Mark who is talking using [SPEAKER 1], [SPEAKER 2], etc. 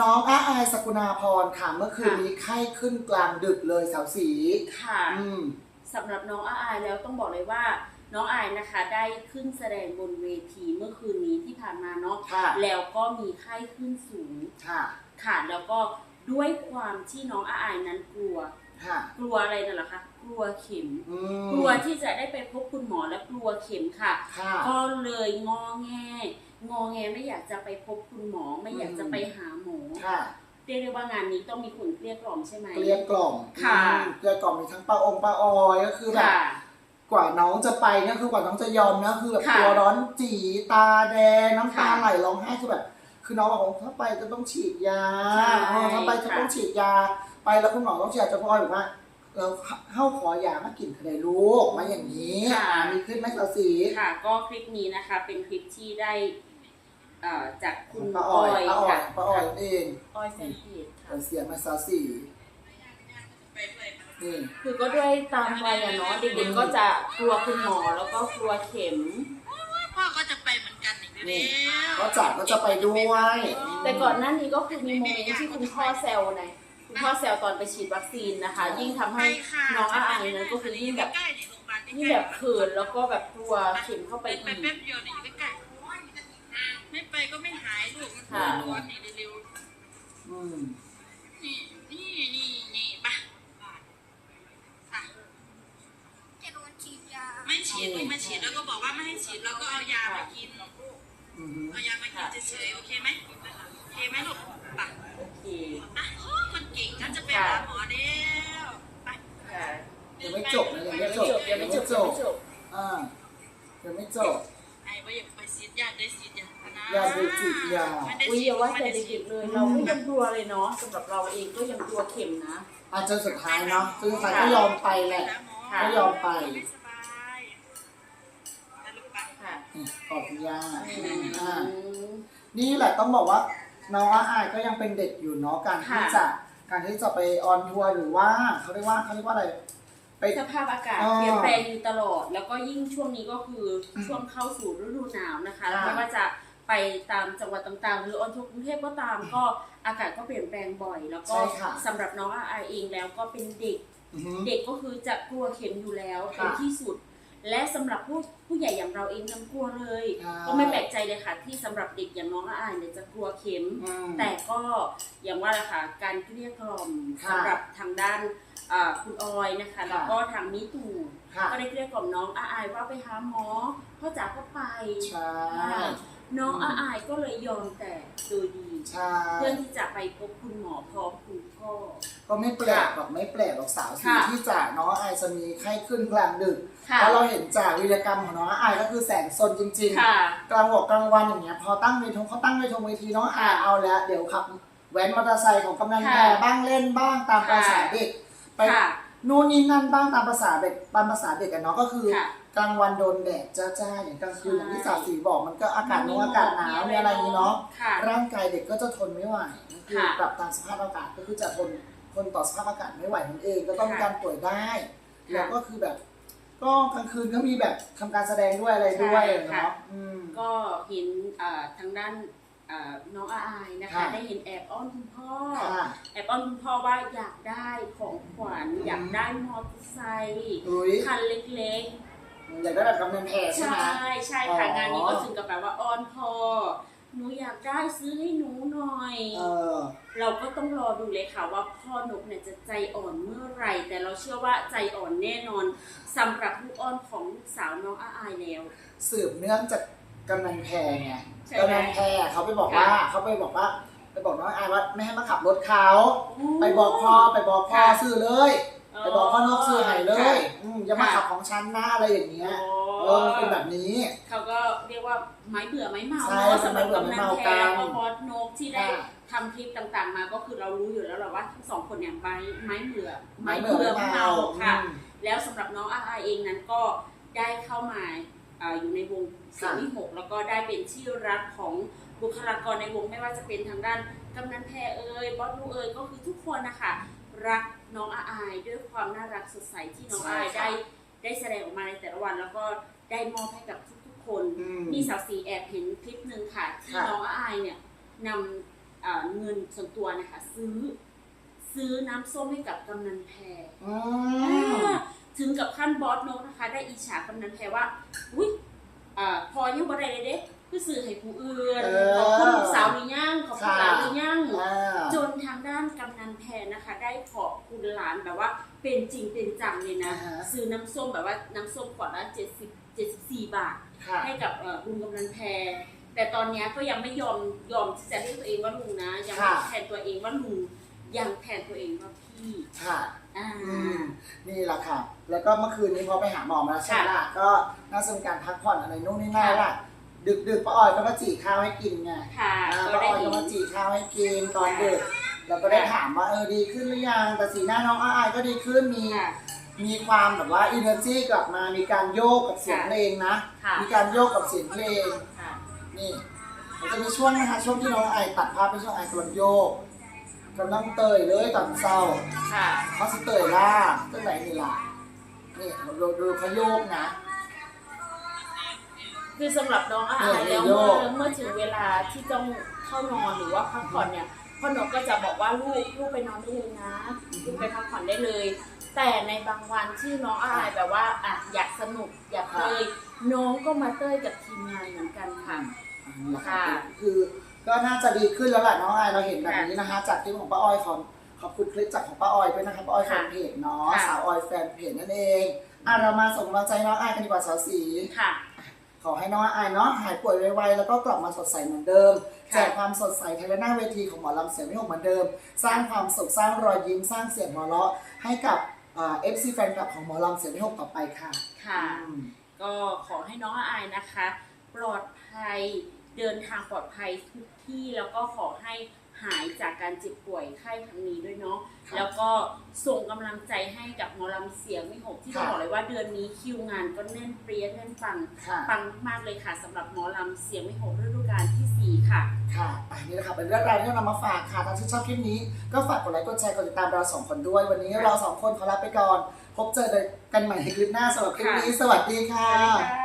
[SPEAKER 1] น้องอาอายสกุณาพรค่ะเมื่อคืนนี้ไข้ขึ้นกลางดึกเลยสาวสี
[SPEAKER 2] ค่ะ
[SPEAKER 1] อืม
[SPEAKER 2] สำหรับน้องอาอายแล้วต้องบอกเลยว่า น้องอายนะคะ ได้ขึ้นแสดงบนเวทีเมื่อคืนนี้ที่ผ่านมาเนาะ
[SPEAKER 1] ค่ะ
[SPEAKER 2] แล้วก็มีไข้ขึ้นสูง
[SPEAKER 1] ค่ะ
[SPEAKER 2] ค่ะแล้วก็ด้วยความที่น้องอาอายนั้นกลัว
[SPEAKER 1] ค่ะ
[SPEAKER 2] กลัวอะไรนั่นเหรอคะกลัวเข็ม
[SPEAKER 1] อืม
[SPEAKER 2] กลัวที่จะได้ไปพบคุณหมอและกลัวเข็มค่ะ
[SPEAKER 1] ค่ะ
[SPEAKER 2] ก็เลยงอแง งอแงไม่อยากจะไปพบคุณหมอไม่อยากจะไปหาหมอ
[SPEAKER 1] ค่ะ
[SPEAKER 2] เรียกได้ว่างานนี้ต้องมีคนเกลี้ยกล่อมใช่ไหม
[SPEAKER 1] เกลี้ยกล่อม
[SPEAKER 2] ค่ะ
[SPEAKER 1] อืมเกลี้ยกล่อมมีทั้งป้าองป้าออยก็คือแบบ
[SPEAKER 2] ค่ะ
[SPEAKER 1] กว่าน้องจะไปเนี่ยคือกว่าน้องจะยอมนะคือแบบ
[SPEAKER 2] ค่ะ
[SPEAKER 1] ตัวร้อนจีตาแดงน้ำตา
[SPEAKER 2] ค่ะ
[SPEAKER 1] ไหลร้องไห้คือแบบ คือน้องบอกว่าถ้าไปจะต้องฉีดยา
[SPEAKER 2] ใช่
[SPEAKER 1] เออถ้าไปจะต้องฉีดยา ไปแล้วคุณหมอต้องฉีดยาจะพ่อบอกว่าเราเข้าขอยามากินคะไดลูกมาอย่างนี้
[SPEAKER 2] ค่ะ
[SPEAKER 1] อ่ามีขึ้นไหมสาวสี
[SPEAKER 2] ค่ะ ก็คลิปนี้นะคะ เป็นคลิปที่ได้ เอ่อจากคุณ
[SPEAKER 1] ป้าอ
[SPEAKER 2] อ
[SPEAKER 1] อ
[SPEAKER 2] อยย
[SPEAKER 1] ป้าออย
[SPEAKER 2] ค่ะ
[SPEAKER 1] ป้าออยเอง
[SPEAKER 2] ออยแฟนเพจค่ะ
[SPEAKER 1] เปิดเสียงมาสาวสีนี่
[SPEAKER 2] คือก็ด้วยตามวัยอะเนาะเด็กๆก็จะกลัวคุณหมอแล้วก็กลัวเข็ม
[SPEAKER 3] พ่อก็จะไปเหมือนกันอีก
[SPEAKER 1] นี่
[SPEAKER 3] แล้ว
[SPEAKER 1] ก็จัดก็จะไปด้วย
[SPEAKER 2] แต่ก่อนหน้านี้ก็คือมีโมเมนต์ที่คุณพ่อแซวไงคุณพ่อแซวตอนไปฉีดวัคซีนนะคะ ยิ่งทำให้น้องอาอายนั้นก็คือยิ่งแบบ
[SPEAKER 3] ใกล้ๆนี่โรงพยาบาลใกล้ๆ
[SPEAKER 2] ยิ่งแบบเขินแล้วก็แบบกลัวเข็มเข้าไป
[SPEAKER 3] ไป
[SPEAKER 2] อีก
[SPEAKER 3] แป๊บเดียวเนี่ยอยู่ใกล้ๆ ไม่ไปก็ไม่หายลูกมัน
[SPEAKER 2] ค่ะ
[SPEAKER 3] ร้อนนี่เร็ว
[SPEAKER 1] อืม
[SPEAKER 3] ๆนี่นี่นี่นี่ไปค่ะ
[SPEAKER 4] จะโดนฉีดยา
[SPEAKER 3] ไม่ฉีดลูกไม่ฉีดแล้วก็บอกว่าไม่ให้ฉีดแล้วก็เอายามากิน
[SPEAKER 1] อือหือ
[SPEAKER 3] เอายามากินเฉยๆโอเคไหมโอเคไหมลูกไป
[SPEAKER 2] โอเค
[SPEAKER 3] อะโอ้คนเก่งฉันจะไปหาหมอแล้วไป
[SPEAKER 2] ค่ะ
[SPEAKER 1] ยังไม่จบนะยังไม่
[SPEAKER 2] ยัง
[SPEAKER 1] จ
[SPEAKER 2] ไม่
[SPEAKER 1] บ
[SPEAKER 2] จบยังไม่จบยังไม่จบ
[SPEAKER 1] อ่ายังไม่จบ
[SPEAKER 3] ไอ้ว่าอย่าไปฉีดยาได้ฉีดยา นะ
[SPEAKER 1] ยาได้ฉีดยา
[SPEAKER 3] ไม่ได้
[SPEAKER 2] อุ้ย
[SPEAKER 3] ฉี
[SPEAKER 2] อย่าว่า
[SPEAKER 3] ไม่
[SPEAKER 2] แต่
[SPEAKER 3] ได้ฉี
[SPEAKER 2] เด็
[SPEAKER 3] ด
[SPEAKER 2] กๆเลยเราก็ยังกลัวเลยเนาะสำหรับเราเองก็ยังกลัวเข็มนะ
[SPEAKER 1] อาจจะสุดท้ายเนาะจนสุดท้ายก็ยอมไปแหละ
[SPEAKER 2] ค่ะ
[SPEAKER 1] ก็ยอมไป
[SPEAKER 3] ไม่สบายนะลูกไป
[SPEAKER 2] ค่ะ
[SPEAKER 1] นี่ขอบคุณย่า
[SPEAKER 2] อื
[SPEAKER 1] อ่า
[SPEAKER 2] ม
[SPEAKER 1] นี่แหละต้องบอกว่าน้องอาอายก็ยังเป็นเด็กอยู่เนาะการที่
[SPEAKER 2] ค่ะ
[SPEAKER 1] จะการที่จะไปออนทัวร์หรือว่าเขาเรียกว่าเขาเรียกว่าอะไรไป
[SPEAKER 2] สภาพอากาศ
[SPEAKER 1] อ่า
[SPEAKER 2] เปลี่ยนแปลงอยู่ตลอด แล้วก็ยิ่งช่วงนี้ก็คือช่วงเข้าสู่ฤดูหนาวนะคะ
[SPEAKER 1] อ่า
[SPEAKER 2] ไม่ว่าจะ ไปตามจังหวัดต่างๆ หรือออนทัวร์กรุงเทพก็ตามก็อากาศก็เปลี่ยนแปลงบ่อย แล้วก็
[SPEAKER 1] ใช่ค่ะ
[SPEAKER 2] สำหรับน้องอาอายเองแล้วก็เป็นเด็ก
[SPEAKER 1] อือหือ
[SPEAKER 2] เด็กก็คือจะกลัวเข็มอยู่แล้ว
[SPEAKER 1] ค่ะ
[SPEAKER 2] เป็นที่สุด และสำหรับผู้ผู้ใหญ่อย่างเราเองยังกลัวเลย
[SPEAKER 1] ค่ะ
[SPEAKER 2] ก็ไม่แปลกใจเลยค่ะ ที่สำหรับเด็กอย่างน้องอาอายเนี่ยจะกลัวเข็ม
[SPEAKER 1] อืม
[SPEAKER 2] แต่ก็อย่างว่าแหละค่ะการเกลี้ยกล่อม
[SPEAKER 1] ค่ะ
[SPEAKER 2] สำหรับทางด้านอ่าคุณออยนะคะ
[SPEAKER 1] ค่ะ
[SPEAKER 2] แล้วก็ทางมิตู
[SPEAKER 1] ค่ะ
[SPEAKER 2] ก็ได้เกลี้ยกล่อมน้องอาอายว่าไปหาหมอพ่อจ๋าก็ไป
[SPEAKER 1] ใช่
[SPEAKER 2] น้องอาอายก็เลยยอมแต่โดยดี
[SPEAKER 1] ใช่
[SPEAKER 2] เพื่อที่จะไปพบคุณหมอพร้อมคุณพ่อ
[SPEAKER 1] ก็ไม่แปลกหรอกไม่แปลกหรอกสาวสี
[SPEAKER 2] ค่ะ
[SPEAKER 1] ที่จะน้องอายจะมีไข้ขึ้นกลางดึก
[SPEAKER 2] ค่ะ
[SPEAKER 1] เพราะเราเห็นจากวีรกรรมของน้องอายก็คือแสงซนจริง
[SPEAKER 2] ค่ะ
[SPEAKER 1] ๆกลางวอกกลางวันอย่างเงี้ยพอตั้งเวทีเขาตั้งเวทีเวทีน้องอายเอาแล้วเดี๋ยวขับแว้นมอเตอร์ไซค์ของกำนันแพร
[SPEAKER 2] ค่ะ
[SPEAKER 1] บ้างเล่นบ้างตามภาษาเด็กไป
[SPEAKER 2] ค่ะ
[SPEAKER 1] นู่นนี่นั่นบ้างตามภาษาเด็กตามภาษาเด็กกันเนาะก็คือ
[SPEAKER 2] ค่ะ
[SPEAKER 1] กลางวันโดนแดดจ้าๆอย่างกลางคืน
[SPEAKER 2] ใช่
[SPEAKER 1] อย่างที่สาวสีบอกมันก็อากาศนุ่งอากาศหนาวมีอะไรอย่างนี้เนาะ
[SPEAKER 2] ค่ะ
[SPEAKER 1] ร่างกายเด็กก็จะทนไม่ไหวคือ
[SPEAKER 2] ค่ะ
[SPEAKER 1] ปรับตามสภาพอากาศก็คือจะทนทนต่อสภาพอากาศไม่ไหวนั่นเอง ก็ต้องมี
[SPEAKER 2] ค่ะ
[SPEAKER 1] การป่วยได้
[SPEAKER 2] ค่ะ
[SPEAKER 1] แล้วก็คือแบบ ก็กลางคืนก็มีแบบทำการแสดงด้วยอะไรด้วย
[SPEAKER 2] ใช่ค่ะ
[SPEAKER 1] เนาะอืม
[SPEAKER 2] ก็เห็นอ่าทางด้านอ่าน้องอาอายนะคะ
[SPEAKER 1] ค่ะ
[SPEAKER 2] ได้เห็นแอบอ้อนคุณพ่อ
[SPEAKER 1] ค่ะ
[SPEAKER 2] แอบอ้อนคุณพ่อว่าอยากได้ของขวัญ
[SPEAKER 1] อืม
[SPEAKER 2] อยากได้มอเตอร์ไซค์
[SPEAKER 1] อุ้ย
[SPEAKER 2] คันเล็ก
[SPEAKER 1] อยากได้แบบกำนันแพร
[SPEAKER 2] ๆ
[SPEAKER 1] ใช่ไหม
[SPEAKER 2] ใช่ค่ะ
[SPEAKER 1] อ๋อ
[SPEAKER 2] งานนี้ก็ถึงกับแบบว่าอ้อนพ่อหนูอยากได้ซื้อให้หนูหน่อย
[SPEAKER 1] เออ
[SPEAKER 2] เราก็ต้องรอดูเลยค่ะว่าพ่อนกเนี่ยจะใจอ่อนเมื่อไหร่ แต่เราเชื่อว่าใจอ่อนแน่นอนสำหรับลูกอ้อนของลูกสาวน้องอาอายแล้ว
[SPEAKER 1] สืบเนื่องจากกำนันแพรไง
[SPEAKER 2] ใช่ไหม
[SPEAKER 1] กำนันแพรเขาไปบอกว่า
[SPEAKER 2] ค่ะ
[SPEAKER 1] เขาไปบอกว่า ไปบอกน้องอายว่าไม่ให้มาขับรถเขา ไปบอกพ่อไปบอกพ่อ
[SPEAKER 2] ค่ะ
[SPEAKER 1] ซื้อเลย ไปบอกพ่อนกซื้อให้เลยอืมอย่ามาขับของฉันนะอะไรอย่างเงี้ยเออเป็นแบบนี้
[SPEAKER 2] เขาก็เรียกว่าไม้เบื่อไม้เมา
[SPEAKER 1] ใช่
[SPEAKER 2] เนาะสำหรับ
[SPEAKER 1] ไม้เบื่อไม้
[SPEAKER 2] กำนัน
[SPEAKER 1] เมา
[SPEAKER 2] แพร
[SPEAKER 1] กัน
[SPEAKER 2] แล้วก็พอสนกที่ได้
[SPEAKER 1] ค่ะ
[SPEAKER 2] ทำคลิปต่างๆ มาก็คือเรารู้อยู่แล้วแหละว่าทั้งสองคนเนี่ยไม้ไม้เบื่อ
[SPEAKER 1] ไม้เบื่อไม้เมา
[SPEAKER 2] ค่ะ
[SPEAKER 1] อืม
[SPEAKER 2] แล้วสำหรับน้องอาอายเองนั้นก็ได้เข้ามาอ่าอยู่ในวงเสียงวิหกแล้วก็ได้เป็นที่รักของบุคลากรในวงไม่ว่าจะเป็นทางด้านกำนันแพรเอ่ยบอสลูเอ่ยก็คือทุกคนนะคะ รักน้องอาอายด้วยความน่ารักสดใสที่น้องอาอาย
[SPEAKER 1] ใช่
[SPEAKER 2] ได้
[SPEAKER 1] ค่ะ
[SPEAKER 2] ได้แสดงออกมาในแต่ละวันแล้วก็ได้มอบให้กับทุกๆคน
[SPEAKER 1] อืม
[SPEAKER 2] มีสาวสีแอบเห็นคลิปหนึ่งค่ะ ที่
[SPEAKER 1] ค่ะ
[SPEAKER 2] น้องอาอายเนี่ยนำอ่าเงินส่วนตัวนะคะซื้อ ซื้อน้ำส้มให้กับกำนันแพร
[SPEAKER 1] อืม
[SPEAKER 2] อ่าถึงกับขั้นบอสนกนะคะ ได้อิจฉากำนันแพรว่า อุ้ยอ่าพอยังบ่ได้เลยเด้ คือสื่อให้ผู้อื่น
[SPEAKER 1] เออ
[SPEAKER 2] ขอบคุณลูกสาวหรือยังขอบคุณหลานหรือยัง
[SPEAKER 1] อ่า
[SPEAKER 2] จนทางด้านกำนันแพรนะคะ ได้ขอบคุณหลานแบบว่าเป็นจริงเป็นจังเลยนะ
[SPEAKER 1] อ่าฮะ
[SPEAKER 2] ซื้อน้ำส้มแบบว่าน้ำส้มขวดละเจ็ดสิบเจ็ดสิบสี่บาท
[SPEAKER 1] ค่ะ
[SPEAKER 2] ให้กับเอ่อลุงกำนันแพร แต่ตอนเนี้ยก็ยังไม่ยอมยอมที่จะเรียกตัวเองว่าลุงนะ ยังไม่
[SPEAKER 1] ค่ะ
[SPEAKER 2] แทนตัวเองว่าลุงยังแทนตัวเองว่าพี่
[SPEAKER 1] ค่ะ
[SPEAKER 2] อ่า
[SPEAKER 1] อืมนี่แหละค่ะ แล้วก็เมื่อคืนนี้พอไปหาหมอมาแล้วใช่ไหมล่ะก็น่าจะเป็นการพักผ่อนอะไรนู่นนี่นั่นล่ะ ดึกดึกๆป้าออยก็มาจีข้าวให้กินไง
[SPEAKER 2] ค่ะ
[SPEAKER 1] อ่า
[SPEAKER 2] ก็
[SPEAKER 1] ป้าอ
[SPEAKER 2] ได้
[SPEAKER 1] อย
[SPEAKER 2] เห็
[SPEAKER 1] ก็
[SPEAKER 2] น
[SPEAKER 1] มาจีข้าวให้กินตอนดึกแล้วก็ได้ถามว่าเออดีขึ้นหรือยังแต่สีหน้าน้องอ้ายก็ดีขึ้นมี
[SPEAKER 2] ค่ะ
[SPEAKER 1] มีความแบบว่าอินเนอร์จีกลับมามีการโยกกับเสียง
[SPEAKER 2] ค่ะ
[SPEAKER 1] เพลงนะ
[SPEAKER 2] ค่ะ
[SPEAKER 1] มีการโยกกับเสียงเพลง
[SPEAKER 2] ค่ะ
[SPEAKER 1] นี่มันจะมีช่วงนะคะช่วงที่น้องไอตัดภาพไปช่วงไอตัวโยกกำลังเตยเลยตอนเศร้า
[SPEAKER 2] ค่ะ
[SPEAKER 1] เขาสิเตยล่าตั้งไหนนี่ล่ะนี่ดูดูเขาโยกนะ
[SPEAKER 2] คือสำหรับน้องอา
[SPEAKER 1] เออ
[SPEAKER 2] แล้ว
[SPEAKER 1] โย
[SPEAKER 2] เมื่อกเมื่อถึงเวลาที่ต้องเข้านอนหรือว่าพักผ่อนเนี่ยพ่อนกก็จะบอกว่าลูกลูกไปนอนได้เลยนะลูกไปพักผ่อนได้เลย แต่ในบางวันที่น้องอายแบบว่าอะอยากสนุกอยากเตยน้องก็มาเต้ยกับทีมงานเหมือนกันค่ะ
[SPEAKER 1] อันนี้แหละค่ะ
[SPEAKER 2] ค่ะ
[SPEAKER 1] คือก็น่าจะดีขึ้นแล้วแหละน้องไอเราเห็นแบบนี้นะคะ จากคลิปของป้าอ้อยขอขอบคุณคลิปจากของป้าอ้อยด้วยนะคะป้าอ้อยแฟ
[SPEAKER 2] ค่ะ
[SPEAKER 1] นเพจเนาะ
[SPEAKER 2] ค่ะ
[SPEAKER 1] สาวอ้อยแฟนเพจนั่นเองอะเรามาส่งกำลังใจน้องไอกันดีกว่าสาวสี
[SPEAKER 2] ค่ะ
[SPEAKER 1] ขอให้น้องไอายเนาะหายป่วยไวๆแล้วก็กลับมาสดใสเหมือนเดิม
[SPEAKER 2] ค่ะ
[SPEAKER 1] แจกความสดใสภายในหน้าเวทีของหมอลำเสียงไม่หกเหมือนเดิม สร้างความสุขสร้างรอยยิ้มสร้างเสียงหัวเราะให้กับเอฟซีแฟนคลับของหมอลำเสียงไม่หกต่อไปค่ะ
[SPEAKER 2] ค่ะ
[SPEAKER 1] อืม
[SPEAKER 2] ก็ขอให้น้องอายนะคะ ปลอดภัยเดินทางปลอดภัยทุกที่แล้วก็ขอให้ หายจากการเจ็บป่วยไข้ครั้งนี้ด้วยเนาะ
[SPEAKER 1] ครับ
[SPEAKER 2] แล้วก็ส่งกำลังใจให้กับหมอลำเสียงไม่หกที่
[SPEAKER 1] ครั
[SPEAKER 2] จะ
[SPEAKER 1] บ
[SPEAKER 2] บอกเลยว่าเดือนนี้คิวงานก็แน่นเปรี้ยแน่นปัง
[SPEAKER 1] ค่ะ
[SPEAKER 2] ปังมากๆเลยค่ะสำหรับหมอลำเสียงไม่หกฤดูกาลที่สี่ค่ะ
[SPEAKER 1] ค่ะอันนี้นะคะเป็นเรื่องราวที่เรานำมาฝากค่ะถ้าชื่นชอบคลิปนี้ ก็ฝากกดไลค์ กดแชร์ กดติดตามเราสองคนด้วย วันนี้เราสองคนขอลาไปก่อน พบเจอกันใหม่ในคลิปหน้าสำหรับคลิปนี้ สวัสดีค่ะ
[SPEAKER 2] สวัสดีค่ะ